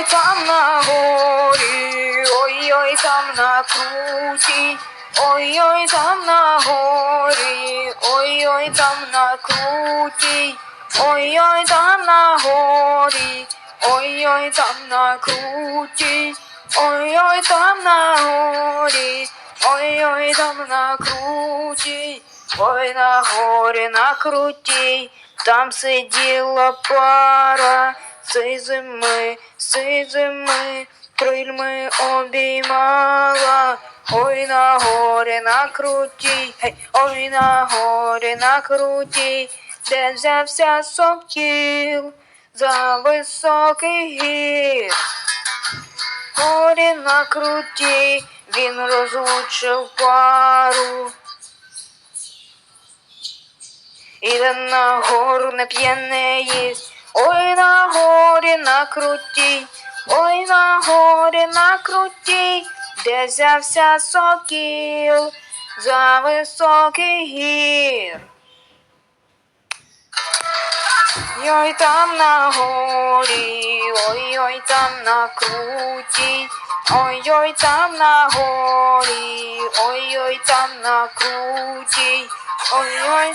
Ой-ой, там на горі, ой-ой, там на круті, ой-ой, там на горі, ой-ой, там на круті, ой-ой, там на горі, ой-ой, там на круті, ой-ой, там на горі, ой-ой, там на круті, ой на горі на круті, там сиділа пара, цей зими, цей зими, крильми обіймала. Ой на горі на круті, ой на горі на круті, де взявся сокіл за високий гір. Горі на круті, він розлучив пару. Іде на гору не п'є, не їсть. Ой на горі на круті, ой на горі на круті, де взявся сокіл за високий гір. Ой там на горі, ой ой там на круті, ой ой там на горі, ой ой там на круті, ой ой.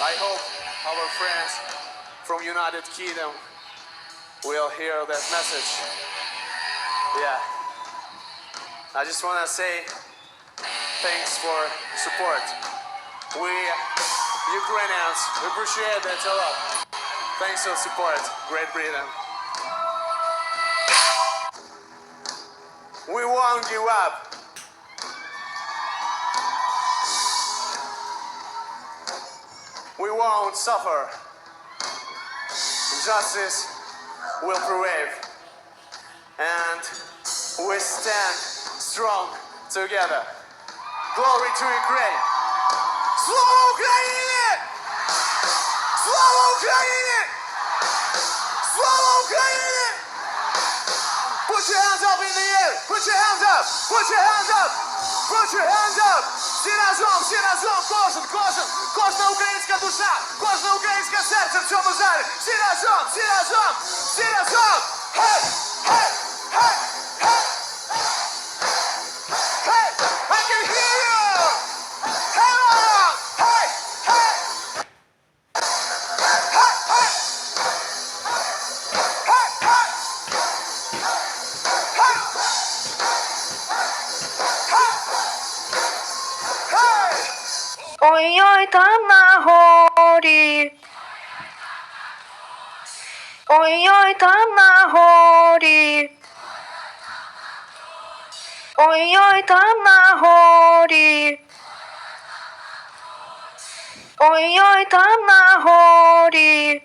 I hope our friends from United Kingdom will hear that message. Yeah. I just want to say thanks for support. We Ukrainians we appreciate that a lot. Thanks for support, Great Britain. We won't give up. We won't suffer. Justice will prevail. And we stand strong together. Glory to Ukraine. Слава Україні! Слава Україні! Слава Україні! Put your hands up in the air! Put your hands up! Put your hands up! Put your hands up! Всі разом, всі разом, кожен, кожен, кожна українська душа, кожне українське серце в цьому залі. Всі разом, всі разом! 泳いだなほり泳いだなほり泳いだなほり泳いだなほり